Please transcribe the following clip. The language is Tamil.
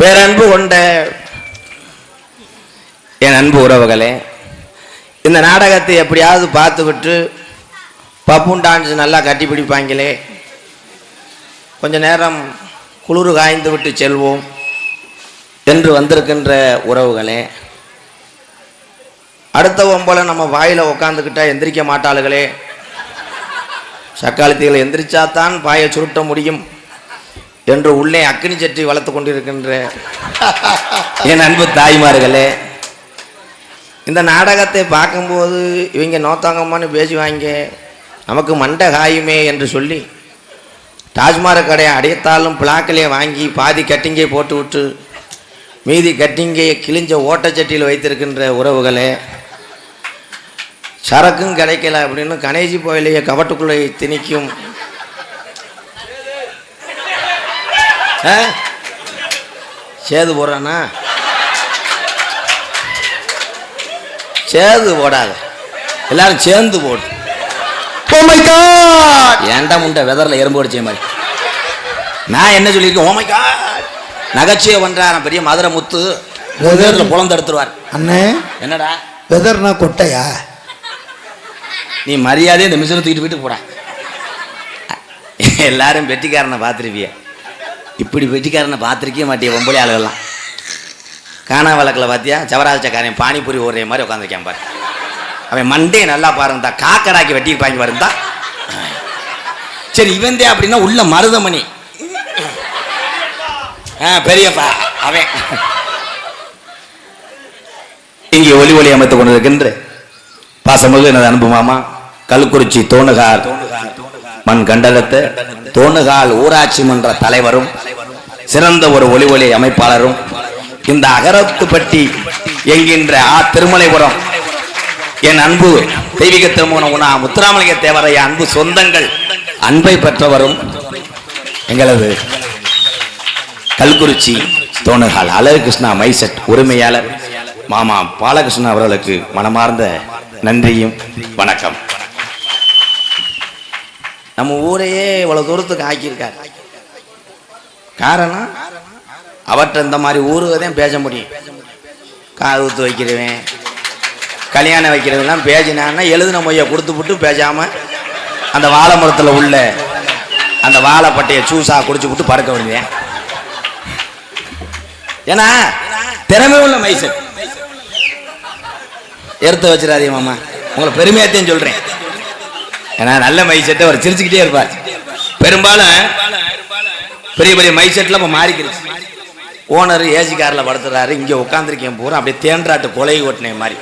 பேரன்பு கொண்ட என் அன்பு உறவுகளே இந்த நாடகத்தை எப்படியாவது பார்த்துவிட்டு பப்புன் டான்ஸ் நல்லா கட்டி பிடிப்பாங்களே. கொஞ்ச நேரம் குளிர் காய்ந்து விட்டு செல்வோம் என்று வந்திருக்கின்ற உறவுகளே. அடுத்தவன் போல நம்ம வாயில் உக்காந்துக்கிட்டா எந்திரிக்க மாட்டாளுகளே. சக்காலத்திகள் எந்திரிச்சாத்தான் பாயை சுருட்ட முடியும். என்று உள்ளே அக்னி சட்டி வளர்த்து கொண்டிருக்கின்ற என் அன்பு தாய்மார்களே இந்த நாடகத்தை பார்க்கும்போது இவங்க நோத்தாங்கம்மான்னு பேசுவாங்க நமக்கு மண்டை காயுமே என்று சொல்லி டாஸ்மாக் கடையை அடையத்தாலும் பிளாக்கிலே வாங்கி பாதி கட்டிங்கை போட்டு விட்டு மீதி கட்டிங்கையை கிழிஞ்ச ஓட்டச்சட்டியில் வைத்திருக்கின்ற உறவுகளே சரக்கும் கிடைக்கல அப்படின்னு கணேசி போயிலேயே கவட்டுக்குள்ளே திணிக்கும் ஆ? சேது போடுறானா? சேது போடாத. எல்லாரும் சேர்ந்து போடு. Oh! ஏன்டா முண்டை வெதரில் எறும்பு அடிச்ச மாதிரி? நான் என்ன சொல்லியிருக்கேன்? ஓமை காட் நகைச்சுவை பண்றாராம் பெரிய மதுரை முத்து. வெதரில் புலந்து எடுத்துருவார் அண்ணே என்னடா? வெதர்னா கொட்டையா? நீ மரியாதையை இந்த மிஷினை தூக்கிட்டு வீட்டுக்கு போடா. எல்லாரும் வெட்டிக்காரனை பார்த்துருப்பிய இப்படி வெட்டிக்காரனை பார்த்துருக்கே மாட்டேன் பொம்பளை ஆளுகள்லாம் காணா வழக்கில் பார்த்தியா சவராஜக்காரன் பானிபூரி ஓடுற மாதிரி உட்காந்துருக்கேன் பாரு அவன் மண்டே நல்லா பாருந்தா காக்கடாக்கி வெட்டியிருப்பாங்க பாருந்தா சரி இவன் அப்படின்னா உள்ள மருதமணி ஆ பெரியப்பா அவன் இங்கே ஒலி ஒலி அமைத்துக் கொண்டிருக்கின்ற பாசமிகு எனது அனுபவமாமா கல்குறிச்சி தோணுகால் மண் கண்டலத்து தோணுகால் ஊராட்சி மன்ற தலைவரும் சிறந்த ஒரு ஒளி ஒளி அமைப்பாளரும் இந்த அகரத்துப்பட்டி என்கின்ற ஆ திருமலைபுரம். என் அன்பு தெய்வீக திருமணம் உணா முத்துராமலிங்க தேவரைய அன்பு சொந்தங்கள் அன்பை பெற்றவரும் எங்களது கல்குறிச்சி தோணுகால் அழகு கிருஷ்ணா மைசெட் உரிமையாளர் மாமா பாலகிருஷ்ணன் அவர்களுக்கு மனமார்ந்த நன்றியும் வணக்கம். நம்ம ஊரையே இவ்வளவு தூரத்துக்கு ஆக்கியிருக்காரு. காரணம் அவற்றை இந்த மாதிரி ஊறுவதையும் பேச முடியும் காது ஊத்து வைக்கிறவன் கல்யாணம் வைக்கிறவங்கலாம் பேசினான்னா எழுதின மொய்யை கொடுத்து விட்டு பேசாம அந்த வாழை மரத்தில் உள்ள அந்த வாழைப்பட்டையை சூசா குடிச்சு விட்டு பறக்க வேண்டியேன் ஏன்னா திறமை உள்ள மைசன் எடுத்து வச்சிடாதீங்க மாமா. உங்களை பெருமையாத்தையும் சொல்றேன். ஏன்னா நல்ல மைசெட்டை அவர் சிரிச்சுக்கிட்டே இருப்பார். பெரும்பாலும் பெரிய பெரிய மைசெட்ல இப்போ மாறிக்கிடுச்சு ஓனர் ஏசி காரில் படுத்துறாரு இங்கே உட்காந்துருக்கேன் பூரா அப்படியே தேன்றாட்டு கொலை ஓட்டினே மாதிரி.